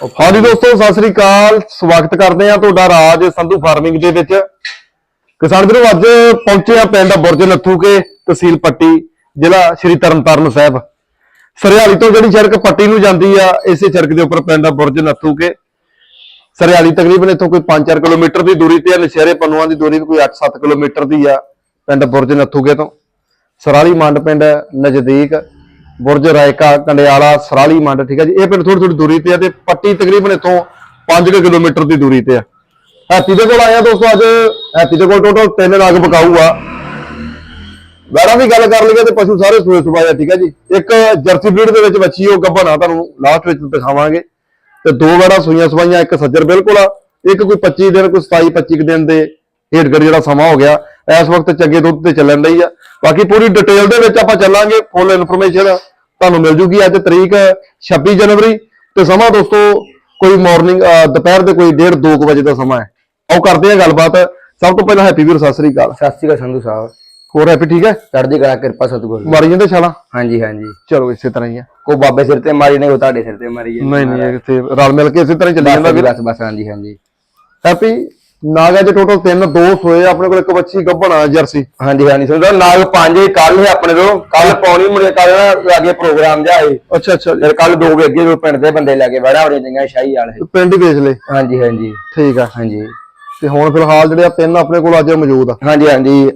ਹਾਂਜੀ ਦੋਸਤੋ, ਸਤਿ ਸ੍ਰੀ ਅਕਾਲ। ਸਵਾਗਤ ਕਰਦੇ ਆ ਤੁਹਾਡਾ ਰਾਜ ਸੰਧੂ ਫਾਰਮਿੰਗ ਦੇ ਵਿੱਚ। ਕਿਸਾਨ ਵੀਰੋ, ਅੱਜ ਪਹੁੰਚੇ ਆ ਪਿੰਡ ਬੁਰਜ ਨੱਥੂਕੇ ਤਹਿਸੀਲ ਪੱਟੀ, ਜ਼ਿਲ੍ਹਾ ਸ਼੍ਰੀ ਤਰਨਤਾਰਨ ਸਾਹਿਬ। ਸਰਿਆਲੀ ਤੋਂ ਜਿਹੜੀ ਸੜਕ ਪੱਟੀ ਨੂੰ ਜਾਂਦੀ ਆ, ਇਸੇ ਸੜਕ ਦੇ ਉੱਪਰ ਪਿੰਡ ਬੁਰਜ ਨੱਥੂਕੇ। ਸਰਿਆਲੀ ਤਕਰੀਬਨ ਇੱਥੋਂ ਕੋਈ 5-4 ਕਿਲੋਮੀਟਰ ਦੀ ਦੂਰੀ ਤੇ ਆ, ਨਸ਼ਹਿਰੇ ਪੰਨੂਆਂ ਦੀ ਦੂਰੀ ਕੋਈ 8-7 ਕਿਲੋਮੀਟਰ ਦੀ ਆ, ਪਿੰਡ ਬੁਰਜ ਨੱਥੂਕੇ ਤੋਂ। ਸਰਾਲੀ ਮੰਡ ਪਿੰਡ ਨਜ਼ਦੀਕ ਬੁਰਜ ਰਾਇਕਾ ਕੰਡਿਆਲਾ, ਸਰਾਲੀ ਮੰਡ, ਠੀਕ ਹੈ ਜੀ। ਇਹ ਪਿੰਡ ਥੋੜੀ ਥੋੜੀ ਦੂਰੀ ਤੇ ਆ ਤੇ ਪੱਟੀ ਤਕਰੀਬਨ ਇੱਥੋਂ 5 ਕਿਲੋਮੀਟਰ ਦੀ ਦੂਰੀ ਤੇ ਆ। ਹੈਪੀ ਦੇ ਕੋਲ ਆਇਆ ਦੋਸਤੋ ਅੱਜ। ਹੈਪੀ ਦੇ ਕੋਲ ਟੋਟਲ ਤਿੰਨ ਨਾਗ ਬਕਾਊ ਆ ਵੈਰਾਂ ਦੀ ਗੱਲ ਕਰ ਲਈਏ ਤੇ ਪਸ਼ੂ ਸਾਰੇ ਸੂਏ ਸੁਭਾਇਆ ਠੀਕ ਹੈ ਜੀ। ਇੱਕ ਜਰਸੀ ਬਰੀਡ ਦੇ ਵਿੱਚ ਬੱਚੀ ਉਹ ਗੱਭਣ ਆ, ਤੁਹਾਨੂੰ ਲਾਸਟ ਵਿੱਚ ਦਿਖਾਵਾਂਗੇ। ਤੇ ਦੋ ਵੜਾ ਸੂਈਆਂ ਸੁਭਾਈਆਂ ਇੱਕ ਸੱਜਰ ਬਿਲਕੁਲ ਆ, ਇੱਕ ਕੋਈ 25 ਦਿਨ, ਕੋਈ 27 25 ਦਿਨ ਦੇ ਢੇਡਗੜ ਜਿਹੜਾ ਸਮਾਂ ਹੋ ਗਿਆ। ਇਸ ਵਕਤ ਚੰਗੇ ਦੁੱਧ ਤੇ ਚੱਲਣ ਲਈ ਆ। ਬਾਕੀ ਪੂਰੀ ਡਿਟੇਲ ਦੇ ਵਿੱਚ ਆਪਾਂ ਚੱਲਾਂਗੇ ਫੁੱਲ ਇਨਫੋਰਮੇਸ਼ਨ ਤੁਹਾਨੂੰ ਮਿਲ ਜੂਗੀ ਅੱਜ ਤਰੀਕ 26 ਜਨਵਰੀ। ਤੇ ਸਮਾਂ ਦੋਸਤੋ ਕੋਈ ਮਾਰਨਿੰਗ ਦੁਪਹਿਰ ਦੇ ਕੋਈ 1:30 2 ਵਜੇ ਦਾ ਸਮਾਂ ਹੈ। ਆਓ ਕਰਦੇ ਆ ਗੱਲਬਾਤ। ਸਭ ਤੋਂ ਪਹਿਲਾਂ ਹੈਪੀ ਵੀਰ ਸਤਿ ਸ੍ਰੀ ਅਕਾਲ। ਸਤਿ ਸ਼੍ਰੀ ਅਕਾਲ ਸੰਧੂ ਸਾਹਿਬ। ਹੋਰ ਹੈਪੀ ਠੀਕ ਹੈ? ਚੜ੍ਹਦੀ ਕਲਾ ਕਿਰਪਾ ਸਤਿਗੁਰ। ਦੀ। ਮਾਰੀ ਜਾਂਦੇ ਛਾਲਾਂ? ਹਾਂਜੀ ਹਾਂਜੀ। ਚਲੋ ਇਸੇ ਤਰ੍ਹਾਂ ਹੀ ਆ ਕੋ ਬਾਬੇ ਸਿਰ ਤੇ ਮਾਰੀ ਨੇ ਕੋ ਤੁਹਾਡੇ ਸਿਰ ਤੇ ਮਾਰੀ ਨਹੀਂ ਨਹੀਂ ਇਹ ਰਲ ਮਿਲ ਕੇ ਇਸੇ ਤਰ੍ਹਾਂ ਹੀ ਚੱਲੀ ਜਾਂਦਾ ਬਸ ਵੀਰ। ਬਸ ਬਸ ਹਾਂਜੀ ਹਾਂਜੀ। ਹੈਪੀ ਨਾਗਾ ਦੇ ਟੋਟਲ 3 2 ਸੋਏ ਆ, ਆਪਣੇ ਕੋਲ ਇੱਕ ਬੱਚੀ ਗੱਭਣਾ ਜਰਸੀ। ਹਾਂਜੀ ਹਾਂਜੀ ਸਾਹਿਬ ਨਾਲ ਪੰਜ ਕੱਲ ਹੈ ਆਪਣੇ ਤੋਂ ਕੱਲ ਪੌਣੀ ਮੁੜੇ ਕੱਲ ਅੱਗੇ ਪ੍ਰੋਗਰਾਮ ਜਾਏ ਅੱਛਾ ਅੱਛਾ ਫਿਰ ਕੱਲ ਦੋ ਵਜੇ ਅੱਗੇ ਪਿੰਡ ਦੇ ਬੰਦੇ ਲੈ ਕੇ ਬੜਾ ਬੜੇ ਚੰਗਾ ਸ਼ਾਹੀ ਵਾਲੇ। ਪਿੰਡ ਹੀ ਵੇਚ ਲਏ ਹਾਂਜੀ ਹਾਂਜੀ। ਠੀਕ ਆ। ਹਾਂਜੀ। ਤੇ ਹੁਣ ਫਿਲਹਾਲ ਜਿਹੜੇ ਆ ਤਿੰਨ ਆਪਣੇ ਕੋਲ ਅੱਜ ਮੌਜੂਦ ਆ। ਹਾਂਜੀ ਹਾਂਜੀ।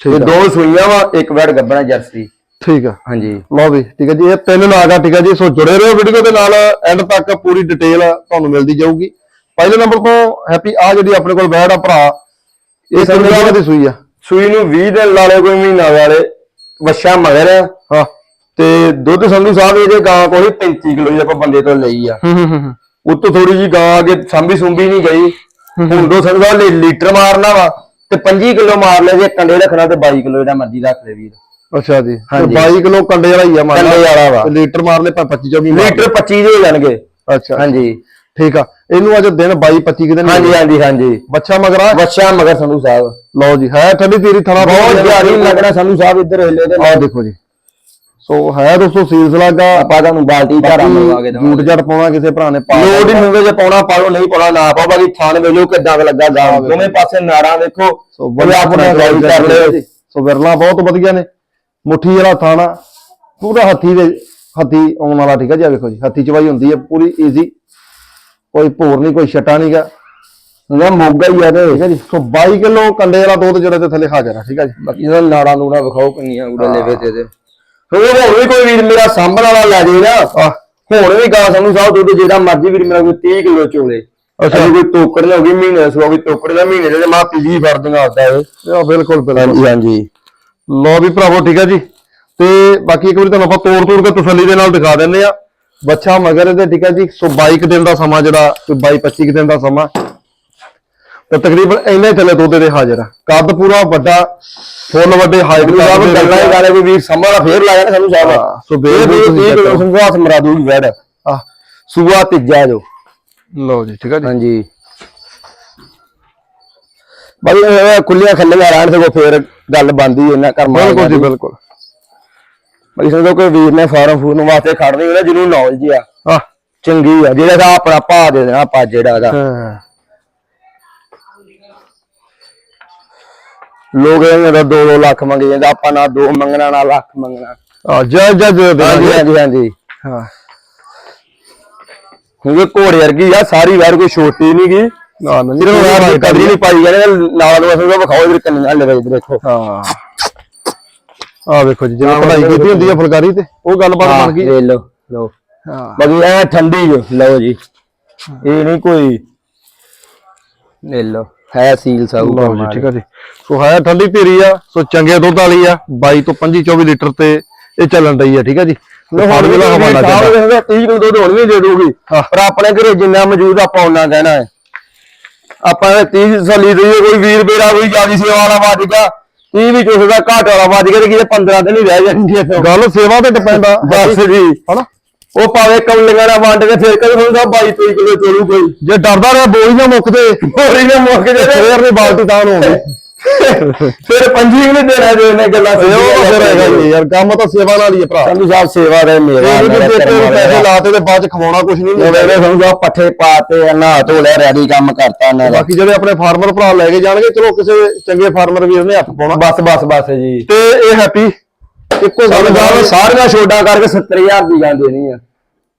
ਤੇ ਆ। ਦੋ ਸੂਈਆਂ ਵਾ ਇੱਕ ਵੜ ਗੱਬਣਾ ਜਰਸੀ। ਠੀਕ ਆ। ਹਾਂਜੀ। ਲਓ ਵੀ ਠੀਕ ਹੈ ਜੀ ਇਹ ਤਿੰਨ ਨਾਗ ਆ ਠੀਕ ਹੈ ਜੀ। ਸੋ ਜੁੜੇ ਰਹੋ ਵੀਡੀਓ ਦੇ ਨਾਲ ਐਂਡ ਤੱਕ ਪੂਰੀ ਡਿਟੇਲ ਤੁਹਾਨੂੰ ਮਿਲਦੀ ਜਾਊਗੀ। ਪਹਿਲੇ ਨੰਬਰ ਤੋਂ ਹੈਪੀ ਆ ਜਿਹੜੀ ਆਪਣੇ ਕੋਲ ਬੈੜ ਆ ਭਰਾ ਇਹ ਲਓ। ਦੀ ਸੂਈ ਆ ਸੂਈ ਨੂੰ 20 ਦਿਨ ਲਾ ਲਏ ਕੋਈ ਮਹੀਨਾ ਵਾਲੇ ਵੱਛਾ ਮਗਰ। ਹਾਂ ਤੇ ਦੁੱਧ ਸੰਧੂ ਸਾਹਿਬ ਇਹਦੇ ਗਾਂ ਕੋਈ 35 ਕਿਲੋ ਆਪਾਂ ਬੰਦੇ ਤੋਂ ਲਈ ਆ ਹੂੰ ਹੂੰ ਹੂੰ ਉੱਤੋਂ ਥੋੜੀ ਜੀ ਗਾਂ ਅੱਗੇ ਸਾਂਭੀ ਸੁੰਭੀ ਨਹੀਂ ਗਈ ਹੁਣ ਦੋ ਸੰਧੂ ਸਾਹਿਬ ਲਈ ਲੀਟਰ ਮਾਰਨਾ ਵਾ ਤੇ 25 ਕਿਲੋ ਮਾਰ ਲੈ ਜੇ ਕੰਡੇ ਰੱਖਣਾ ਤੇ 22 ਕਿਲੋ ਇਹਦਾ ਮਰਜ਼ੀ ਰੱਖ ਲੈ ਵੀਰ ਅੱਛਾ ਜੀ ਤੇ ਹਾਂਜੀ। 22 ਕਿਲੋ ਕੰਡੇ ਵਾਲਾ ਹੀ ਆ ਲਾ। ਕੰਡੇ ਵਾਲਾ ਵਾ। ਲੀਟਰ ਮਾਰ ਲੈ 25 24 ਮਾਰ ਲੀਟਰ 25 ਦੇ ਹੋ ਜਾਣਗੇ ਲੈ। ਅੱਛਾ ਹਾਂਜੀ ਠੀਕ ਆ। ਇਹਨੂੰ ਅੱਜ ਦਿਨ 22 25 ਕਿ ਦਿਨ ਹਾਂਜੀ ਹਾਂਜੀ ਹਾਂਜੀ। ਬੱਚਾ ਮਗਰਾ ਵੱਛਾ ਮਗਰ ਸੰਧੂ ਸਾਹਿਬ। ਲਓ ਜੀ ਹੈ ਠੰਡੀ ਤੇਰੀ ਥਣਾ ਬਹੁਤ ਜ਼ਿਆਦਾ ਲੱਗਣਾ ਸੰਧੂ ਸਾਹਿਬ ਇੱਧਰ ਹਿੱਲੇ ਤੇ। ਆ ਦੇਖੋ ਜੀ। ਸੋ ਹੈ ਦੋਸਤੋ ਸੀਲਸ ਲੱਗਾ ਆਪਾਂ ਤੁਹਾਨੂੰ ਬਾਲਟੀ ਮੰਗਵਾ ਕੇ ਜੂਟ ਜੜ ਪਾਉਣਾ ਕਿਸੇ ਭਰਾ ਨੇ ਪਾ ਲੋੜ ਹੀ ਹੋਵੇ ਜੇ ਪਾਉਣਾ ਪਾਲੋ ਨਹੀਂ ਪਾਉਣਾ ਨਾ ਪਾਓ। ਬਾਕੀ ਥਾਣ ਵੇਲੋ ਕਿੱਦਾਂ ਲੱਗਾ ਗਾਂ। ਦੋਵੇਂ ਪਾਸੇ ਨਾੜਾਂ ਦੇਖੋ। ਸੋ ਬੜਾ ਆਪਣਾ ਗੱਲ ਕਰ ਲਿਓ ਸੋ ਵਿਰਲਾ ਬਹੁਤ ਵਧੀਆ ਨੇ। ਮੁੱਠੀ ਜਿਹੜਾ ਥਾਣਾ ਪੂਰਾ ਹੱਥੀ ਦੇ ਹੱਥੀ ਆਉਣ ਵਾਲਾ ਠੀਕ ਹੈ ਜੀ ਆ ਵੇਖੋ ਜੀ ਹੱਥੀ ਚਵਾਈ ਹੁੰਦੀ ਹੈ ਪੂਰੀ ਈਜ਼ੀ ਕੋਈ ਭੋਰ ਨਹੀਂ ਕੋਈ ਛਟਾ ਨਹੀਂਗਾ ਨਾ ਮੋਗਾ ਹੀ ਆ ਤੇ ਠੀਕ ਹੈ ਜੀ। ਸੋ 22 ਕਿਲੋ ਕੰਡੇ ਵਾਲਾ ਦੁੱਧ ਜਿਹੜਾ ਤੇ ਥੱਲੇ ਹਾਜ਼ਰ ਆ ਠੀਕ ਹੈ ਜੀ। ਬਾਕੀ ਇਹਦਾ ਨਾੜਾਂ ਨੂੜਾਂ ਵਿਖਾਓ ਕਿੰਨੀਆਂ ਉੜੇ ਲੈਵੇ ਤੇ ਤੇ ਹੋਰ ਹੁਣ ਵੀ ਕੋਈ ਵੀਰ ਮੇਰਾ ਸਾਂਭਣ ਵਾਲਾ ਲੈ ਜੇ ਨਾ। ਆ ਹੁਣ ਵੀ ਗਾਂ ਸਾਨੂੰ ਸਾਹਿਬ ਦੁੱਧ ਜਿਹੜਾ ਮਰਜ਼ੀ ਵੀਰ ਮੇਰਾ ਕੋਈ 30 ਕਿਲੋ ਚੋਲੇ। ਅੱਛਾ। ਕੋਈ ਟੋਕੜ ਨਾ ਹੋ ਗਈ ਮਹੀਨੇ ਸੋ ਕੋਈ ਟੋਕੜ ਦਾ ਮਹੀਨੇ ਦੇ ਮਾਂ ਪੀਜੀ ਫਰਦੀਆਂ ਹੁੰਦਾ ਇਹ। ਇਹ ਬਿਲਕੁਲ ਬਿਲਕੁਲ। ਹਾਂਜੀ ਲੋ ਵੀ ਭਰਾਵੋ ਠੀਕ ਹੈ ਜੀ। ਤੇ ਬਾਕੀ ਇੱਕ ਵਾਰੀ ਤੁਹਾਨੂੰ ਆਪਾਂ ਤੋੜ ਤੋੜ ਕੇ ਤਸੱਲੀ ਦੇ ਨਾਲ ਦਿਖਾ ਦਿੰਨੇ ਆ। ਬੱਚਾ ਮਗਰ ਇਹਦੇ ਠੀਕ ਹੈ ਜੀ? ਸੋ 22 ਕੁ ਦਿਨ ਦਾ ਸਮਾਂ ਜਿਹੜਾ ਕੋਈ 22 25 ਕੁ ਦਿਨ ਦਾ ਸਮਾਂ। ਤੇ ਤਕਰੀਬਨ ਇੰਨੇ ਥੱਲੇ ਦੁੱਧ ਦੇ ਹਾਜ਼ਰ। ਆ ਕੱਦ ਪੂਰਾ ਵੱਡਾ ਫੁੱਲ ਵੱਡੇ ਹਾਈਟ ਸਾਨੂੰ ਸਾਹਿਬ ਗੱਲਾਂ ਹੀ ਕਰੇ ਕੋਈ ਵੀਰ ਸੰਭਾਲਾ ਫੇਰ ਲਾਇਆ ਨਾ ਸਾਨੂੰ ਹਾਂ, ਸਾਹਿਬ ਸੋ ਇਹ ਬੇਲ ਵੀ ਤੁਸੀਂ 30 check ਕਿਲੋ ਕਰੋ। ਸੰਘਾਸ ਮਰਾ ਦੂਗੀ ਵੈੜ ਆ ਸੂਆ ਤੀਜਾ ਜੋ। ਲਓ ਜੀ ਠੀਕ ਹੈ ਜੀ। ਹਾਂਜੀ। ਬਈ ਖੁੱਲੀਆਂ ਖੱਲੀਆਂ ਰਹਿਣ ਤੇ ਕੋ ਫੇਰ ਗੱਲ ਬੰਦੀ ਇਹਨਾਂ ਕਰਮਾਂ ਬਿਲਕੁਲ ਜੀ ਦੀ। ਬਿਲਕੁਲ। ਬਈ ਸਮਝੋ ਕੋਈ ਵੀਰ ਨੇ ਫਾਰਮ ਫੂਰਨ ਵਾਸਤੇ ਖੜਨੀ ਉਹਦਾ ਜਿਹਨੂੰ ਨੌਲੇਜ ਆ। ਆ ਚੰਗੀ ਆ ਜਿਹੜਾ ਦਾ ਆਪਣਾ ਭਾ ਦੇ ਦੇਣਾ ਭਾ ਜਿਹੜਾ ਦਾ। ਹਾਂ। ਲੋਕ ਇਹਨਾਂ ਦਾ 2-2 ਲੱਖ ਮੰਗੀ ਜਾਂਦਾ ਆਪਾਂ ਨਾ 2 ਮੰਗਣਾ ਨਾ ਲੱਖ ਮੰਗਣਾ। ਆ ਜੈ ਜੈ ਹਾਂਜੀ ਹਾਂਜੀ ਹਾਂਜੀ। ਹਾਂ। ਕਿਉਂਕਿ ਘੋੜੇ ਵਰਗੀ ਆ ਸਾਰੀ ਵਾਰ ਕੋਈ ਛੋਟੀ ਨਹੀਂ ਗਈ ਨਾ ਨਾ ਸਿਰਫ ਕਦਰੀ ਨਹੀਂ ਪਾਈ ਜਾਂਦੇ ਨਾਲ ਨੂੰ ਅਸਲ ਵਿਖਾਓ ਇਧਰ ਕੰਨਾਂ ਲੈ ਵੇ ਦੇਖੋ। ਹਾਂ। ਆ ਵੇਖੋ ਜੀ ਜਿਵੇਂ ਪੜ੍ਹਾਈ ਕੀਤੀ ਹੁੰਦੀ ਹੈ ਫੁਲਕਾਰੀ ਤੇ ਉਹ ਗੱਲਬਾਤ ਬਣ ਗਈ। ਲੈ ਲਓ ਲਓ। ਹਾਂ ਬਾਕੀ ਐ ਠੰਡੀ ਜੋ ਲਓ ਜੀ। ਇਹ ਨਹੀਂ ਕੋਈ ਲੈ ਲਓ ਹੈ ਸੀਲ ਸਭ ਲਓ ਜੀ ਠੀਕ ਹੈ ਜੀ। ਸੋ ਹੈ ਠੰਡੀ ਧੀਰੀ ਆ ਸੋ ਚੰਗੇ ਦੁੱਧ ਵਾਲੀ ਆ 22 ਤੋਂ 25 24 ਲੀਟਰ ਤੇ ਇਹ ਚੱਲਣ ਰਹੀ ਆ ਠੀਕ ਹੈ ਜੀ। ਫੜ ਵੀ ਦਾ ਹਵਾਲਾ ਜਾਂਦਾ 30 ਕਿਲੋ ਦੁੱਧ ਹੁਣ ਵੀ ਦੇ ਦੂਗੀ। ਪਰ ਆਪਣੇ ਘਰੇ ਜਿੰਨਾ ਮੌਜੂਦ ਆਪਾਂ ਉਹਨਾਂ ਕਹਿਣਾ ਹੈ। ਆਪਾਂ ਇਹ 30 ਸਲੀ ਦਈਏ ਕੋਈ ਵੀਰ ਬੇਰਾ ਕੋਈ ਜਿਆਦੀ ਸੇਵਾ ਵਾਲਾ ਵੱਜ 30 ਵੀ ਚੁੱਸ ਦਾ ਘਾਟ ਵਾਲਾ ਵੱਜ ਗਿਆ ਤੇ ਕਿਤੇ 15 ਦਿਨ ਹੀ ਰਹਿ ਜਾਂਦੀ ਹੈ ਫਿਰ। ਗੱਲ ਸੇਵਾ ਤੇ ਡਿਪੈਂਡ ਆ। ਬਸ ਜੀ। ਹਨਾ? ਉਹ ਭਾਵੇਂ ਕਮਲੀਆਂ ਨਾਲ ਵੰਡ ਕੇ ਫਿਰ ਕਦੇ ਹੁੰਦਾ 22 23 ਕਿਲੋ ਚੋਲੂ ਕੋਈ। ਜੇ ਡਰਦਾ ਰਿਹਾ ਬੋਝ ਨਾ ਮੁੱਕਦੇ ਹੋਰੀ ਨੇ ਮੁੱਕ ਜੇ। ਫੇਰ ਨਹੀਂ ਬਾਲਟੀ ਤਾਂ ਹੋਊਗੀ ਫਿਰ ਪੰਜੀ ਵੀ ਨਹੀਂ ਦੇਣਾ ਜੋ ਇਹਨੇ ਗੱਲਾਂ ਇਹ ਉਹ ਫਿਰ ਹੈਗਾ ਜੀ ਯਾਰ ਕੰਮ ਤਾਂ ਸੇਵਾ ਨਾਲ ਹੀ ਹੈ ਭਰਾ। ਸੰਧੂ ਸਾਹਿਬ ਸੇਵਾ ਦੇ ਮੇਰਾ ਮੇਰਾ ਵੀ। ਪੈਸੇ ਲਾਤੇ ਤੇ ਬਾਅਦ ਚ ਖਵਾਉਣਾ ਕੁਝ ਨਹੀਂ ਸੰਧੂ ਸਾਹਿਬ ਪੱਠੇ ਪਾਤੇ ਨਹਾ ਧੋ ਲਿਆ ਰੈਡੀ ਕੰਮ ਕਰਤਾ ਦਾ ਬਾਕੀ ਜਿਹੜੇ ਆਪਣੇ ਫਾਰਮਰ ਭਰਾ ਲੈ ਕੇ ਜਾਣਗੇ ਚਲੋ ਕਿਸੇ ਚੰਗੇ ਫਾਰਮਰ ਵੀਰ ਨੇ ਹੱਥ ਪਾਉਣਾ। ਬਸ ਬਸ ਬਸ ਜੀ। ਤੇ ਇਹ ਹੈਪੀ ਇੱਕੋ ਗੱਲ ਗੱਲ ਸਾਰੀਆਂ ਛੋਟਾਂ ਕਰਕੇ 70000 ਦੀ ਗਾਂ ਦੇਣੀ ਆ।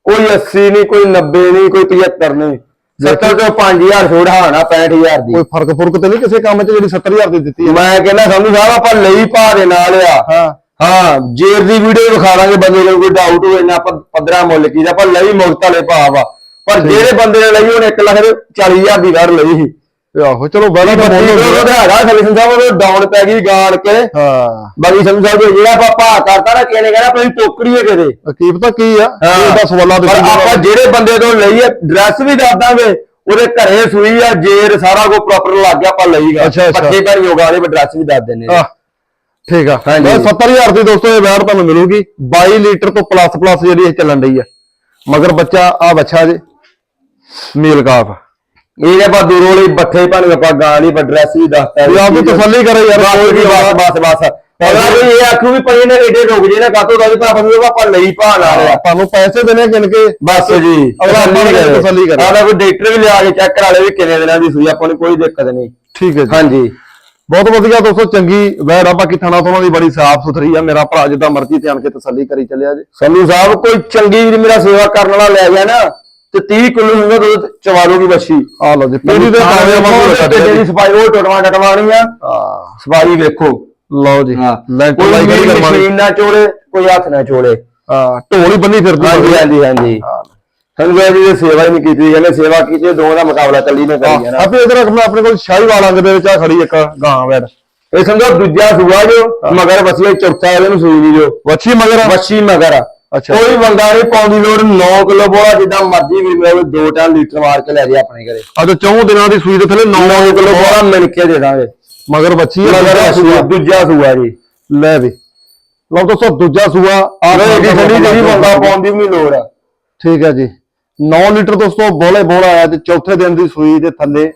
ਕੋਈ 80 ਨਹੀਂ ਕੋਈ 90 ਨਹੀਂ ਕੋਈ 75 ਨਹੀਂ। 70 ਤੋਂ 5000 ਛੋੜ ਹਾਣਾ 65000 ਦੀ। ਕੋਈ ਫ਼ਰਕ ਫੁਰਕ ਤੇ ਨਹੀਂ ਕਿਸੇ ਕੰਮ 'ਚ ਜਿਹੜੀ 70000 ਦੀ ਦਿੱਤੀ ਹੈ? ਮੈਂ ਕਹਿੰਦਾ ਸੰਧੂ ਸਾਹਿਬ ਆਪਾਂ ਲਈ ਭਾ ਦੇ ਨਾਲ ਆ। ਹਾਂ। ਹਾਂ ਜੇਰ ਦੀ ਵੀਡੀਓ ਵਿਖਾ ਦਾਂਗੇ ਬੰਦੇ ਨੂੰ ਕੋਈ ਡਾਊਟ ਹੋਵੇ ਨਾ ਆਪਾਂ 15 ਮੁੱਲ ਕੀ ਦਾ ਆਪਾਂ ਲਈ ਮੁਕਤ ਵਾਲੇ ਭਾਵ ਆ ਪਰ ਜਿਹੜੇ ਬੰਦੇ ਨੇ ਲਈ ਉਹਨੇ 1 ਲੱਖ ਦੇ 40000 ਦੀ ਘਰ ਲਈ ਸੀ। ਤੇ ਆਹੋ ਚਲੋ ਤਾਂ ਬੱਤੀ ਮੁੱਲ ਉਹਦਾ ਹੈਗਾ ਸਲਿਸ਼ਨ ਸਾਹਿਬ ਉਹ ਡਾਊਨ ਪੈ ਗਈ ਗਾਣ ਕੇ। ਹਾਂ। ਬਾਕੀ ਸੰਧੂ ਸਾਹਿਬ ਜਿਹੜਾ ਆਪਾਂ ਭਾ ਕਰਤਾ ਨਾ ਕਿਹਨੇ ਕਹਿੰਦਾ ਆਪਣੀ ਟੋਕਰੀ ਹੈ ਕਿਤੇ ਅਕੀਬ ਤਾਂ ਕੀ ਆ ਇਹ ਦਾ ਸਵਾਲਾਂ ਪਰ ਆਪਾਂ ਜਿਹੜੇ ਬੰਦੇ ਤੋਂ ਲਈ ਹੈ ਡਰੈਸ ਵੀ ਦੱਸ ਦਾਂਗੇ ਉਹਦੇ ਘਰੇ ਸੂਈ ਆ ਜੇਰ ਸਾਰਾ ਕੁਝ ਪ੍ਰੋਪਰ ਲੱਗ ਗਿਆ ਆਪਾਂ ਲਈਗਾ। ਪੱਠੇ ਭੈਣ ਯੋਗਾ ਵਾਲੇ ਡਰੈਸ ਵੀ ਦੱਸ ਦਿੰਨੇ ਠੀਕ ਆ। ਹਾਂਜੀ। ਬਸ 70000 ਦੀ ਦੋਸਤੋ ਇਹ ਵੈਟ ਤੁਹਾਨੂੰ ਮਿਲੂਗੀ। 22 ਲੀਟਰ ਤੋਂ ਪਲੱਸ ਪਲੱਸ ਜਿਹੜੀ ਇਹ ਚੱਲਣ ਰਹੀ ਆ। ਮਗਰ ਬੱਚਾ ਆ ਬੱਚਾ ਜੇ ਮੇਲ ਕਾਫ। ਇਹਦੇ ਆਪਾਂ ਦੂਰੋਂ ਲਈ ਬੱਠੇ ਭਾਵੇਂ ਆਪਾਂ ਗਾਂ ਲਈ ਪਰ ਡਰੈਸ ਵੀ ਦੱਸਤਾ ਵੀ ਆਪ ਦੀ ਤਸੱਲੀ ਕਰੇ ਯਾਰ ਕੋਈ ਵੀ ਬਸ ਬਸ ਬਸ। ਅਗਲਾ ਵੀ ਇਹ ਆਖੂ ਵੀ ਪਈ ਨੇ ਏਡੇ ਰੁਕ ਜੇ ਨਾ ਕਾਤੋਂ ਦਾ ਵੀ ਭਰਾ ਬੰਦੇ ਆਪਾਂ ਲਈ ਭਾ ਲਾ ਰਿਆ ਤੁਹਾਨੂੰ ਪੈਸੇ ਦੇਣੇ ਗਿਣ ਕੇ। ਬਸ ਜੀ ਅਗਲਾ ਜਿਹਾ ਤਸੱਲੀ ਕਰੇ। ਆਦਾ ਕੋਈ ਡਾਕਟਰ ਵੀ ਲਿਆ ਕੇ ਚੈੱਕ ਕਰਾ ਲੇ ਵੀ ਕਿੰਨੇ ਦਿਨਾਂ ਦੀ ਸੂਈ ਆਪਾਂ ਨੂੰ ਕੋਈ ਦਿੱਕਤ ਨਹੀਂ। ਠੀਕ ਹੈ ਜੀ। ਹਾਂਜੀ। ਬਹੁਤ ਵਧੀਆ ਦੋਸਤੋ ਚੰਗੀ ਵੈੜ ਆ ਬਾਕੀ ਥਾਣਾ ਤੋਂ ਦੀ ਬੜੀ ਸਾਫ਼ ਸੁਥਰੀ ਆ ਮੇਰਾ ਭਰਾ ਜਿੱਦਾਂ ਮਰਜ਼ੀ ਧਿਆਨ ਕੇ ਤਸੱਲੀ ਕਰੀ ਚੱਲਿਆ ਜੀ। ਸੰਧੂ ਸਾਹਿਬ ਕੋਈ ਚੰਗੀ ਵੀ ਮੇਰਾ ਸੇਵਾ ਕਰਨ ਵਾਲਾ ਲੈ ਗਿਆ ਨਾ। ਤੇ 30 ਕਿਲੋ ਹੁੰਦਾ ਦੁੱਧ ਚਵਾ ਲੂਗੀ ਬੱਛੀ ਆ ਲਓ ਜੀ ਪੂਰੀ ਦੇ ਕਾਵੇਂ ਵਾਂਗੂ ਕੱਢਿਆ ਜਿਹੜੀ ਸਫ਼ਾਈ ਉਹ ਟਟਵਾ ਟਟਵਾਣੀ ਆ। ਹਾਂ। ਸਫ਼ਾਈ ਵੇਖੋ। ਲਓ ਜੀ ਹਾਂ। ਕੋਈ ਮਸ਼ੀਨ ਨਾ ਚੋਲੇ ਕੋਈ ਹੱਥ ਨਾ ਚੋਲੇ। ਹਾਂ ਢੋਲ ਹੀ ਬੰਨੀ ਫਿਰਦੀ ਹਾਂਜੀ ਹਾਂਜੀ ਹਾਂਜੀ। ਸਾਹਿਬ ਜੀ ਦੀ ਸੇਵਾ ਹੀ ਨਹੀਂ ਕੀਤੀ ਕਹਿੰਦੇ ਸੇਵਾ ਕੀਤੀ ਦੋ ਦਾ ਮੁਕਾਬਲਾ ਚੱਲੀ ਨੇ ਕਰੀ ਜਾਣਾ। ਆਪੇ ਇਧਰ ਰੱਖਣਾ ਆਪਣੇ ਕੋਲ ਸ਼ਾਹੀਵਾਲ ਅੰਗ ਦੇ ਵਿੱਚ ਆ ਖੜੀ ਇੱਕ ਗਾਂ ਵੈੜ ਇਹ ਸਮਝੋ ਦੂਜਾ ਸੂਆ ਜੋ ਮਗਰ ਵਸੀਆ ਚੌਥਾ ਇਹਦੇ ਨੂੰ ਸੂਈ ਦੀ ਜੋ। ਵੱਛੀ ਮਗਰ ਵੱਛੀ ਮਗਰ ਆ। ਅੱਛਾ। ਕੋਈ ਬੰਦਾ ਨਹੀਂ ਪਾਉਂਦੀ ਲੋੜ 9 ਕਿਲੋ ਬੋਲਾ ਜਿੱਦਾਂ ਮਰਜ਼ੀ ਵੀ ਮੇਰੇ ਦੋ ਟਨ ਲੀਟਰ ਮਾਰ ਕੇ ਲੈ ਜੇ ਆਪਣੇ ਘਰੇ। ਅੱਜ ਚੌਂ ਦਿਨਾਂ ਦੀ ਸੂਈ ਦੇ ਥੱਲੇ 9 9 ਕਿਲੋ ਬੋਲਾ ਮਿਲ ਕੇ ਦੇ ਦਾਂਗੇ। ਮਗਰ ਆ, ਮਗਰ ਦੂਜਾ ਸੂਆ ਸੂਆ। ਦੂਜਾ ਸੂਆ ਜੀ। ਲੈ ਵੀ। ਲਓ ਦੋਸਤੋ ਦੂਜਾ ਸੂਆ। ਆ ਅਰੇ ਇਹਦੀ ਠੰਡੀ ਜਿਹੜੀ ਬੰਦਾ ਪਾਉਂਦੀ ਵੀ ਲੋੜ ਆ। ਠੀਕ ਹੈ ਜੀ। 9 ਲੀਟਰ ਦੋਸਤੋ ਬੋਲੇ ਬੋਲਾ ਆਇਆ ਤੇ ਚੌਥੇ ਦਿਨ ਦੀ ਸੂਈ ਦੇ ਥੱਲੇ।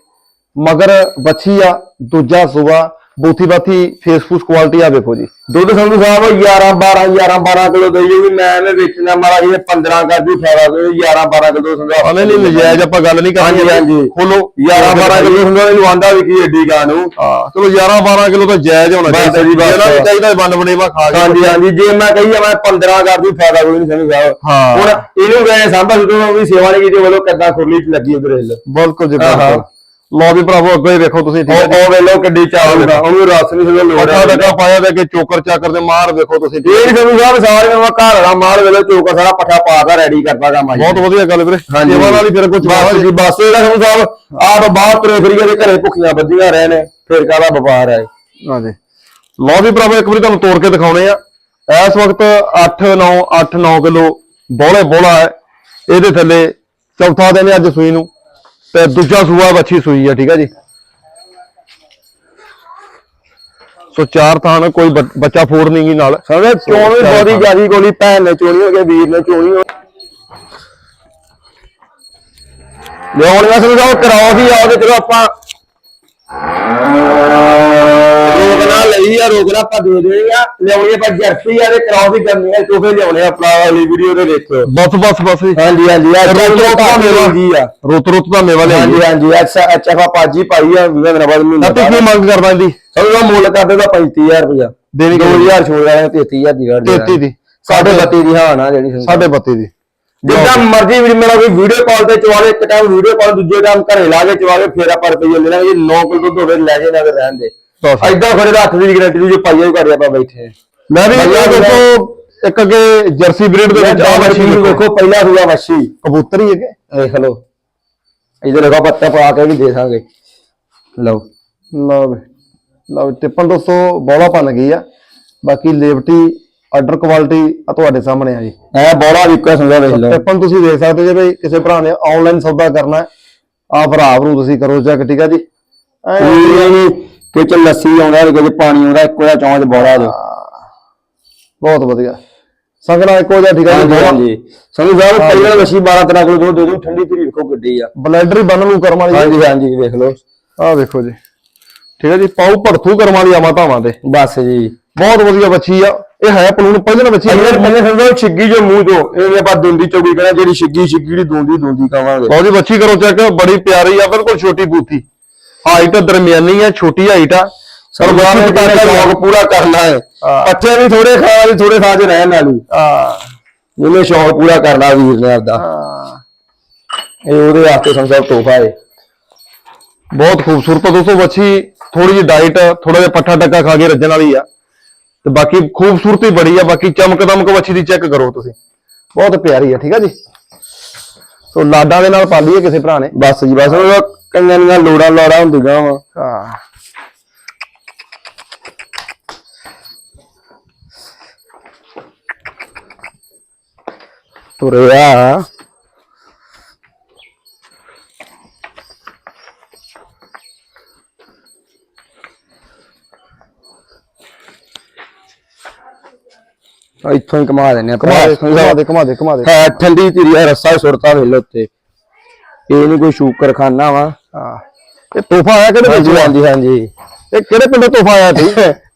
ਮਗਰ ਵੱਛੀ ਆ ਦੂਜਾ ਸੂਆ। ਬੂਥੀ ਬਾਥੀ ਫੇਸ ਫੂਸ ਕੁਆਲਿਟੀ ਆ ਵੇਖੋ ਜੀ। ਦੁੱਧ ਸੰਧੂ ਸਾਹਿਬ 11 12 11 12 ਕਿਲੋ ਦੇਈ ਵੀ ਮੈਂ ਐਵੇਂ ਵੇਚਣਾ ਮਾਰਾ ਜੀ 15 ਕਰ ਦੂ ਫਾਇਦਾ ਕੋਈ 11 12 ਕਿਲੋ ਸੰਧੂ ਹਲੇ ਨਹੀਂ ਨਜਾਇਜ਼ ਆਪਾਂ ਗੱਲ ਨਹੀਂ ਕਰਨੀ। ਹਾਂਜੀ, ਹਾਂਜੀ। ਖੋਲੋ। 11 12 ਕਿਲੋ ਸੰਧੂ ਇਹਨੂੰ ਆਂਦਾ ਵੀ ਕੀ ਏਡੀ ਗਾਂ ਨੂੰ। ਹਾਂ ਚਲੋ 11 12 ਕਿਲੋ ਤਾਂ ਜਾਇਜ਼ ਹੋਣਾ ਚਾਹੀਦਾ ਜੀ, ਬਸ। ਜਿਹੜਾ ਵੀ ਚਾਹੀਦਾ ਬੰਨ ਬਣੇਵਾ ਖਾ ਕੇ ਹਾਂਜੀ ਹਾਂਜੀ। ਜੇ ਮੈਂ ਕਹੀ ਮੈਂ 15 ਕਰ ਦੂ ਫਾਇਦਾ ਕੋਈ ਨਹੀਂ ਸੰਧੂ ਸਾਹਿਬ। ਹਾਂ। ਹੁਣ ਇਹਨੂੰ ਗਏ ਸਾਂਭਾ ਜਦੋਂ ਵੀ ਸੇਵਾ ਨਹੀਂ ਕੀਤੀ ਵੱਲੋਂ ਕਿੱਦਾਂ ਖੁਰਲੀ ਚ ਲੱਗੀ ਉਧਰ ਹਿੱਲ। ਬਿਲਕੁਲ ਜੀ। ਬਿਲਕੁਲ। ਲਓ ਵੀ ਭਰਾਵੋ ਅੱਗੇ ਹੀ ਵੇਖੋ ਤੁਸੀਂ ਠੀਕ ਹੈ ਉਹ ਉਹ ਵੇਲੋ ਕਿੱਡੀ ਚਾਲ ਦਾ ਉਹਨੂੰ ਰਸ ਨਹੀਂ ਸਗੋਂ ਲੋੜ ਅੱਛਾ ਡੱਕਾ ਪਾਇਆ ਵੇ ਕਿ ਚੋਕਰ ਚਾਕਰ ਦੇ ਮਾਰ ਵੇਖੋ ਤੁਸੀਂ। ਠੀਕ ਹੈ। ਸੰਧੂ ਸਾਹਿਬ ਸਾਰੇ ਨੂੰ ਘਰ ਵਾਲਾ ਮਾਲ ਵੇਲੋ ਚੋਕਾ ਸਾਰਾ ਪੱਠਾ ਪਾਦਾ ਰੈਡੀ ਕਰਦਾ ਕੰਮ ਆਈ। ਬਹੁਤ ਵਧੀਆ ਗੱਲ ਵੀਰੇ। ਹਾਂਜੀ। ਸੇਵਾ ਹੀ ਫਿਰ ਕੁਝ ਬਸ ਜੀ ਬਸ ਇਹਦਾ ਸੰਧੂ ਸਾਹਿਬ ਆਪ ਬਾਹਰ ਤੁਰੇ ਫਿਰੀਏ ਦੇ ਘਰੇ ਭੁੱਖੀਆਂ ਬੱਧੀਆਂ ਰਹੇ ਨੇ ਫਿਰ ਕਾਹਦਾ ਵਪਾਰ ਹੈ? ਹਾਂਜੀ। ਲਓ ਵੀ ਭਰਾਵੋ ਇੱਕ ਵਾਰੀ ਤੁਹਾਨੂੰ ਤੋੜ ਕੇ ਦਿਖਾਉਣੇ ਆ। ਇਸ ਵਕਤ 8 9 8 9 ਕਿਲੋ ਬੋਲੇ ਬੋਲਾ ਹੈ। ਇਹਦੇ ਥੱਲੇ ਚੌਥਾ ਦਿਨ ਅੱਜ ਸੂਈ ਨੂੰ। ਤੇ ਦੂਜਾ ਸੂਆ ਵੱਛੀ ਸੂਈ ਆ ਠੀਕ ਹੈ ਜੀ। ਸੋ ਚਾਰ ਥਾਣ ਕੋਈ ਬੱਚ- ਬੱਚਾ ਫੋੜ ਨਹੀਂ ਗੀ ਨਾਲ। ਸਮਝੇ ਚੋਣ ਵੀ ਬਹੁਤੀ ਜਿਆਦੀ ਗੋਲੀ ਭੈਣ ਨੇ ਚੋਣੀ ਹੋ ਗਈ ਵੀਰ ਨੇ ਚੋਣੀ ਹੋ ਲਿਆਉਣੀਆਂ ਸਾਹਿਬ ਕਰਾਓ ਵੀ ਆਓ ਤੇ ਚਲੋ ਆਪਾਂ। ਲਈ ਆ ਰੋਕਣਾ ਆਪਾਂ ਦੇ ਦੇਣੀ ਆ। ਲਿਆਉਣੀ ਆਪਾਂ ਜਰਸੀ ਆ ਤੇ ਕਰਾਓ ਵੀ ਕਰਨੀ ਆ ਚੋਫੇ ਲਿਆਉਣੇ ਆ ਆਪਣਾ ਵਾਲੀ ਵੀਡੀਓ ਦੇ ਦੇਖਿਓ ਬਸ ਬਸ ਬਸ ਜੀ। ਹਾਂਜੀ ਹਾਂਜੀ ਆ ਰੁੱਤ ਰੁੱਤ ਦਾ ਮੇਵਾ। ਜੀ ਆ। ਰੁੱਤ ਰੁੱਤ ਦਾ ਮੇਵਾ ਲਿਆਈ ਹਾਂਜੀ ਹਾਂਜੀ ਐਚ ਐਚ ਐਫ ਪਾਜੀ ਪਾਈ ਆ ਵੀਹ ਦਿਨਾਂ ਬਾਅਦ ਮਹੀਨਾ ਤੇ ਕੀ ਮੰਗ ਕਰਦਾ ਇਹਦੀ ਲਓ ਮੁੱਲ ਕਰਦੇ ਦਾ 35000 ਰੁਪਇਆ। ਦੇਣੀ ਕਿੰਨੀ? 2000 ਛੋੜ ਵਾਲੇ 33000 ਦੀ ਗੱਲ 33 ਦੀ। ਸਾਡੇ 32 ਦੀ ਹਾਂ ਨਾ ਜਿਹੜੀ। ਸਾਢੇ 32 ਦੀ। ਜਿੱਦਾਂ ਮਰਜ਼ੀ ਵੀ ਮੇਰਾ ਕੋਈ ਵੀਡੀਓ ਕਾਲ ਤੇ ਚਵਾਵੇ ਇੱਕ ਟਾਈਮ ਵੀਡੀਓ ਕਾਲ ਦੂਜੇ ਟਾਈਮ ਘਰੇ ਲਾ ਕੇ ਚਵਾਵੇ ਫੇਰ ਆਪਾਂ ਰੁਪਈਏ ਲੈਣਾ ਜੇ 9 ਕਿਲੋ ਦੁੱਧ ਹੋਵੇ ਲੈ ਜੇ ਨਾ ਤੇ ਰਹਿਣ ਦੇ। ਐਦਾਂ ਫਿਰ ਹੱਥ ਦੀ ਗਰੰਟੀ ਦੀ ਜੋ ਪਾਈਆ ਹੀ ਘਰੇ ਆਪਾਂ ਬੈਠੇ ਮੈਂ ਵੀ ਇਹ ਦੇਖੋ ਇੱਕ ਅੱਗੇ ਜਰਸੀ ਬਰੀਡ ਦੇ ਵਿੱਚ ਆ ਮਸ਼ੀਨ ਵੇਖੋ ਪਹਿਲਾ ਸੂਆ ਮੱਛੀ ਕਬੂਤਰ ਹੀ ਹੈਗੇ। ਦੇਖ ਲਓ ਇਧਰ ਦੇਖੋ ਪੱਤਾ ਪਾ ਕੇ ਵੀ ਦੇ ਸਾਂਗੇ ਲਓ। ਲਓ ਵੀ। ਲਓ ਟਿੱਪਣ ਦੋਸਤੋ ਬੋਲਾ ਬਣ ਗਈ ਆ। ਬਾਕੀ ਲੇਵਟੀ ਆਰਡਰ ਕੁਆਲਿਟੀ ਆ ਤੁਹਾਡੇ ਸਾਹਮਣੇ ਆ ਜੀ। ਐ ਬੋਲਾ ਵਿਕਾ ਸਮਝਾ ਵੇਖ ਲਓ। ਟਿੱਪਣ ਤੁਸੀਂ ਦੇਖ ਸਕਦੇ ਜੇ ਬਈ ਕਿਸੇ ਭਰਾ ਨੇ ਆਨਲਾਈਨ ਸੌਦਾ ਕਰਨਾ ਆ ਭਰਾ ਭਰੂ ਤੁਸੀਂ ਕਰੋ ਚੈੱਕ ਠੀਕ ਆ ਜੀ? ਐਂ ਕਿ ਚ ਲੱਸੀ ਆਉਂਦਾ ਕਿ ਚ ਪਾਣੀ ਆਉਂਦਾ ਇੱਕੋ ਜਿਹਾ ਚੌਂਚ ਬੋਲਾ ਜੋ ਬਹੁਤ ਵਧੀਆ। ਸੰਗਣਾ ਇੱਕੋ ਜਿਹਾ ਠੀਕ ਆ ਜੀ ਸੰਧੂ ਸਾਹਿਬ ਪਹਿਲਾਂ ਮੱਛੀ 12 ਤਰ੍ਹਾਂ ਕੋਲ ਦੋ ਦੋ ਠੰਡੀ ਤਰੀ ਵੇਖੋ ਗੱਡੀ ਆ। ਬਲੈਡਰ ਹੀ ਬੰਨ ਨੂੰ ਕਰਮ ਵਾਲੀ। ਹਾਂਜੀ ਹਾਂਜੀ ਵੇਖ ਲਓ। ਆ ਵੇਖੋ ਜੀ। ਠੀਕ ਹੈ ਜੀ ਪਾਉ ਭੜਥੂ ਕਰਮਾਂ ਵਾਲੀ ਆਵਾਂ ਧਾਵਾਂ ਤੇ ਬਸ ਜੀ। ਬਹੁਤ ਵਧੀਆ ਬੱਚੀ ਆ। ਇਹ ਹੈ ਪਲੂਣ ਪਹਿਲਾਂ ਬੱਚੀ ਇਹਨੇ ਇਹਨੇ ਸਮਝੋ ਛਿੱਗੀ ਜੋ ਮੂੰਹ ਤੋਂ ਇਹਨੇ ਆਪਾਂ ਦੁੰਦੀ ਚੋਗੀ ਕਹਿੰਦਾ ਜਿਹੜੀ ਛਿੱਗੀ ਛਿੱਗੀ ਦੀ ਦੁੰਦੀ ਦੁੰਦੀ ਕਵਾਂਗੇ ਲਓ ਜੀ ਬੱਚੀ ਕਰੋ ਚੈੱਕ ਬੜੀ ਪਿਆਰੀ ਆ ਬਿਲਕੁਲ ਛੋਟੀ ਬੂਥੀ। ਹਾਈਟ ਦਰਮਿਆਨੀ ਆ ਛੋਟੀ ਹਾਈਟ ਆ। ਸਰਦਾਰ ਨੇ ਤਾਂ ਸ਼ੌਕ ਪੂਰਾ ਕਰਨਾ ਹੈ। ਹਾਂ। ਬੱਚੇ ਵੀ ਥੋੜੇ ਖਾ ਵੀ ਥੋੜੇ 'ਚ ਰਹਿਣ ਵਾਲੀ। ਆ ਜਿਹਨੇ ਸ਼ੌਕ ਪੂਰਾ ਕਰਨਾ ਵੀਰ ਨੇ ਆਪਦਾ। ਇਹ ਉਹਦੇ ਵਾਸਤੇ ਸਮਝੋ ਤੋਹਫਾ ਹੈ। ਬਹੁਤ ਖੂਬਸੂਰਤ ਦੋਸਤੋ ਬੱਚੀ ਥੋੜੀ ਜਿਹੀ ਡਾਈਟ ਥੋੜਾ ਜਿਹਾ ਪੱਠਾ ਟੱਕਾ ਖਾ ਕੇ ਰੱਜਣ ਵਾਲੀ ਆ। ਤੇ ਬਾਕੀ ਖੂਬਸੂਰਤੀ ਬੜੀ ਆ। ਬਾਕੀ ਚਮਕ ਦਮਕ ਬੱਚੀ ਦੀ ਚੈੱਕ ਕਰੋ ਤੁਸੀਂ। ਬਹੁਤ ਪਿਆਰੀ ਆ ਠੀਕ ਆ ਜੀ? ਸੋ ਲਾਡਾਂ ਦੇ ਨਾਲ ਪਾਲੀ ਹੈ ਕਿਸੇ ਭਰਾ ਨੇ? ਬਸ ਜੀ ਬਸ। ਕੰਨਾਂ ਦੀਆਂ ਲੋੜਾਂ ਲੋੜਾਂ ਹੁੰਦੀਆਂ ਵਾ। ਹਾਂ। ਤੁਰਿਆ। ਇੱਥੋਂ ਹੀ ਕਮਾ ਦਿੰਨੇ ਆ ਕਮਾ ਦੇ ਕਮਾ ਦੇ ਕਮਾ ਦੇ ਕਮਾ ਦੇ। ਹੈ ਠੰਡੀ ਧੀਰੀ ਰੱਸਾ ਸੁਰਤਾ ਵੇਲ ਉੱਤੇ। ਇਹ ਨਹੀਂ ਕੋਈ ਸ਼ੂਕਰ ਖਾਨਾ ਵਾ। ਹਾਂ। ਇਹ ਤੋਹਫਾ ਆਇਆ ਕਿਹੜੇ ਹਾਂਜੀ ਵਿੱਚ? ਹਾਂਜੀ ਹਾਂਜੀ ਇਹ ਕਿਹੜੇ ਪਿੰਡੋਂ ਤੋਹਫਾ ਆਇਆ ਸੀ?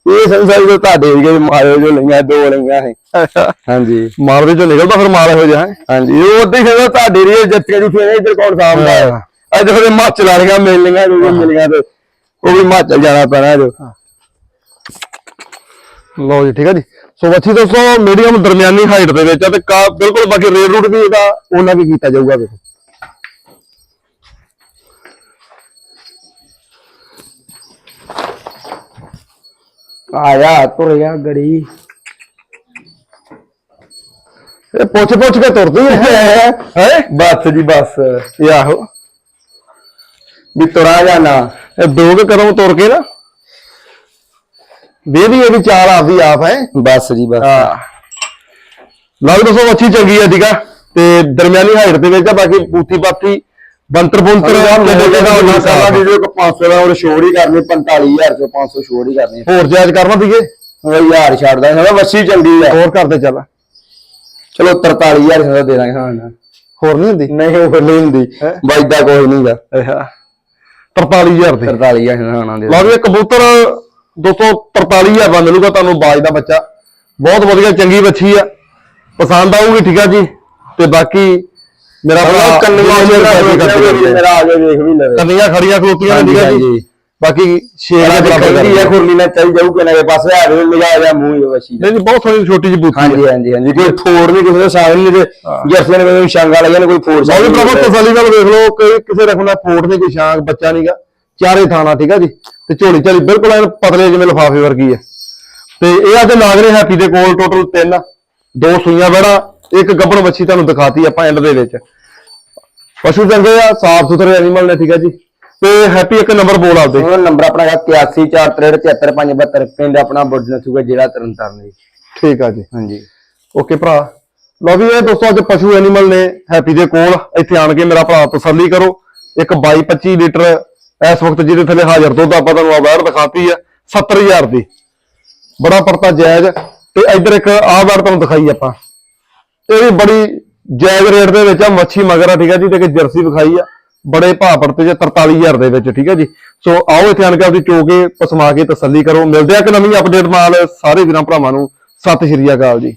ਇਹ ਸੰਸਾਰ ਜੋ ਤੁਹਾਡੇ ਵੀ ਮਾਰਿਓ ਜੋ ਲਈਆਂ ਦੋ ਲਈਆਂ ਹੈ ਹਾਂਜੀ। ਮਾਰਦੇ ਚੋਂ ਨਿਕਲਦਾ ਫਿਰ ਮਾਰ ਇਹੋ ਜਿਹਾ ਹੈ? ਹਾਂਜੀ। ਉਹ ਉਦਾਂ ਹੀ ਕਹਿੰਦਾ ਤੁਹਾਡੇ ਰੀ ਜੱਤੀਆਂ ਜੁੱਤੀਆਂ ਨੇ ਇੱਧਰ ਕੌਣ ਸਾਹਮਣਾ ਹੈ? ਅੱਜ ਫਿਰ ਹਿਮਾਚਲ ਵਾਲੀਆਂ ਮਿਲਣੀਆਂ ਜੋ ਜੋ ਮਿਲੀਆਂ ਤੇ ਉਹ ਵੀ ਹਿਮਾਚਲ ਜਾਣਾ ਪੈਣਾ ਜੋ। ਲਓ ਜੀ ਠੀਕ ਹੈ ਜੀ। ਸੋ ਬੱਚੀ ਦੋਸਤੋ ਮੀਡੀਅਮ ਦਰਮਿਆਨੀ ਹਾਈਟ ਦੇ ਵਿੱਚ ਆ ਤੇ ਕਾ ਬਿਲਕੁਲ ਬਾਕੀ ਰੇਟ ਰੂਟ ਵੀ ਇਹਦਾ ਉਹਨਾਂ ਕੀ ਕੀਤਾ ਜਾਊਗਾ ਵੇਖੋ। ਆਇਆ ਤੁਰਿਆ ਗੜੀ ਇਹ ਪੁੱਛ ਪੁੱਛ ਕੇ ਤੁਰਦੀ ਹੈ ਹੈ ਬਸ ਜੀ ਬਸ ਇਹ ਆਹੋ ਵੀ ਤੁਰਾ ਜਾਣਾ ਇਹ ਦੋ ਕੁ ਕਦਮ ਤੁਰ ਕੇ ਨਾ ਵੇਦੀ ਇਹ ਵੀ ਚਾਲ ਆਪਦੀ ਆਪ ਹੈ ਬਸ ਜੀ ਬਸ ਹਾਂ ਲੱਗ ਦੱਸੋ ਅੱਛੀ ਚੰਗੀ ਹੈ ਠੀਕ ਆ ਤੇ ਦਰਮਿਆਨੀ ਹਾਈਟ ਦੇ ਵਿੱਚ ਆ ਬਾਕੀ ਬੂਥੀ ਬਾਥੀ ਬੰਤਰ ਬੁੰਤਰ ਕਿਹਦੇ ਕਿਹਦੇ ਕਿਹਦਾ ਦਾ ਸਾਲਾ ਦੀ ਜੋ 500 ਦਾ ਉਹ ਛੋੜ ਹੀ ਕਰਨੀ 45000 ਚੋਂ 500 ਛੋੜ ਹੀ ਕਰਨੀ ਹੋਰ ਜਾਇਜ਼ ਕਰਨਾ ਦੀਏ? ਉਹ ਯਾਰ ਛੱਡਦਾ ਹੈ ਵੱਛੀ ਚੰਗੀ ਆ। ਹੋਰ ਕਰਦੇ ਚੱਲ। ਚਲੋ 43000 ਦਾ ਦੇ ਦਾਂਗੇ ਹਾਂ ਨਾ ਹੋਰ ਨਹੀਂ ਹੁੰਦੀ? ਨਹੀਂ ਉਹ ਨਹੀਂ ਹੁੰਦੀ। ਹੈਂ? ਵੱਜਦਾ ਕੋਈ ਨਹੀਂਗਾ 43000 ਦੀ। 43000 ਹਾਂ ਲਓ ਵੀ ਕਬੂਤਰ ਦੋਸਤੋ 43000 ਦਾ ਮਿਲੂਗਾ ਤੁਹਾਨੂੰ ਬਾਜ ਦਾ ਬੱਚਾ। ਬਹੁਤ ਵਧੀਆ ਚੰਗੀ ਬੱਚੀ ਆ। ਪਸੰਦ ਆਊਗੀ ਠੀਕ ਆ ਜੀ। ਤੇ ਬਾਕੀ ਮੇਰਾ ਭਰਾ ਕੰਨੀਆਂ ਮੇਰਾ ਆ ਕੇ ਵੇਖ ਵੀ ਲਵੇ ਕੰਨੀਆਂ ਖੜੀਆਂ ਖਲੋਤੀਆਂ ਨੇ ਆ ਜੀ। ਬਾਕੀ ਸ਼ੇਰ ਦੇ ਬਰਾਬਰ ਆ ਕਰਦੀ ਖੁਰਲੀ ਨਾਲ ਚੱਲ ਜਾਊ ਕਿ ਨਾ ਪਾਸੇ ਆ ਵੇ ਨਿਗਾਹ ਜਾ ਮੂੰਹ ਹੀ ਵਸੀ ਨਹੀਂ ਨਹੀਂ ਬਹੁਤ ਸੋਹਣੀ ਛੋਟੀ ਜਿਹੀ ਬੂਥੀ ਹਾਂਜੀ ਹਾਂਜੀ ਹਾਂਜੀ ਕੋਈ ਫੋੜ ਨਹੀਂ ਕਿਸੇ ਦਾ ਸਾਗ ਨਹੀਂ ਤੇ ਜਰਸੀਆਂ ਨੇ ਮੈਨੂੰ ਸ਼ਾਂਗਾ ਲਾਈਆਂ ਨੇ ਕੋਈ ਫੋੜ ਲਓ ਵੀ ਪ੍ਰਭੂ ਤਸੱਲੀ ਨਾਲ ਵੇਖ ਲਓ ਕਿ ਕਿਸੇ ਰਕਮ ਦਾ ਫੋਟ ਨਹੀਂ ਕੋਈ ਸ਼ਾਂਕ ਬੱਚਾ ਨਹੀਂਗਾ ਚਾਰੇ ਥਾਣਾ ਠੀਕ ਆ ਜੀ? ਤੇ ਝੋਲੀ ਝਾਲੀ ਬਿਲਕੁਲ ਐਨ ਪਤਲੇ ਜਿਵੇਂ ਲਫਾਫੇ ਵਰਗੀ ਆ ਤੇ ਇਹ ਅੱਜ ਨਾਗਰੇ ਹੈਪੀ ਦੇ ਕੋਲ ਟੋਟਲ ਤਿੰਨ। ਦੋ ਸੂਈਆਂ ਬੜਾ ਇੱਕ ਗੱਬਣ ਬੱਚੀ ਤੁਹਾਨੂੰ ਦਿਖਾਤੀ ਆਪਾਂ ਐਂਡ ਦੇ ਵਿੱਚ। ਪਸ਼ੂ ਚੰਗੇ ਆ ਸਾਫ਼ ਸੁਥਰੇ ਐਨੀਮਲ ਨੇ ਠੀਕ ਆ ਜੀ। ਤੇ ਹੈਪੀ ਇੱਕ ਨੰਬਰ ਬੋਲ ਆਪਦੇ। ਉਹ ਨੰਬਰ ਆਪਣਾ ਹੈਗਾ 8143377572 ਪਿੰਡ ਆਪਣਾ ਬੁੱਢਨ ਸੂਗਾ ਜਿਹੜਾ ਤਰਨਤਾਰਨ ਜੀ। ਠੀਕ ਆ ਜੀ। ਹਾਂਜੀ। ਓਕੇ ਭਰਾ। ਲਓ ਵੀ ਇਹ ਦੋਸਤੋ ਅੱਜ ਪਸ਼ੂ ਐਨੀਮਲ ਨੇ ਹੈਪੀ ਦੇ ਕੋਲ ਇੱਥੇ ਆਣ ਕੇ ਮੇਰਾ ਭਰਾ ਤਸੱਲੀ ਕਰੋ। ਇੱਕ 22 25 ਲੀਟਰ ਇਸ ਵਕਤ ਜਿਹਦੇ ਥੱਲੇ ਹਾਜ਼ਰ ਦੁੱਧ ਆਪਾਂ ਤੁਹਾਨੂੰ ਆਵਾਰ ਦਿਖਾਤੀ ਆ 70000 ਦੀ। ਬੜਾ ਪਰਤਾ ਜਾਇਜ਼। ਤੇ ਇੱਧਰ ਇੱਕ ਆਹ ਵਾਰ ਤੁਹਾਨੂੰ ਦਿਖਾਈ ਆਪਾਂ। ਇਹ ਵੀ ਬੜੀ ਜਾਇਜ਼ ਰੇਟ ਦੇ ਵਿੱਚ ਆ, ਮੱਛੀ ਮਗਰ ਆ, ਠੀਕ ਆ ਜੀ, ਤੇ ਇੱਕ ਜਰਸੀ ਵਿਖਾਈ ਆ, ਬੜੇ ਭਾਅ ਪਰਤੇ ਜੇ 43000 ਦੇ ਵਿੱਚ, ਠੀਕ ਹੈ ਜੀ। ਸੋ ਆਓ ਇੱਥੇ ਆਣ ਕੇ ਆਪਦੀ ਚੋ ਕੇ ਪਸਮਾ ਕੇ ਤਸੱਲੀ ਕਰੋ। ਮਿਲਦੇ ਆ ਇੱਕ ਨਵੀਂ ਅਪਡੇਟ ਨਾਲ ਸਾਰੇ ਵੀਰਾਂ ਭਰਾਵਾਂ ਨੂੰ। ਸਤਿ ਸ਼੍ਰੀ ਅਕਾਲ ਜੀ।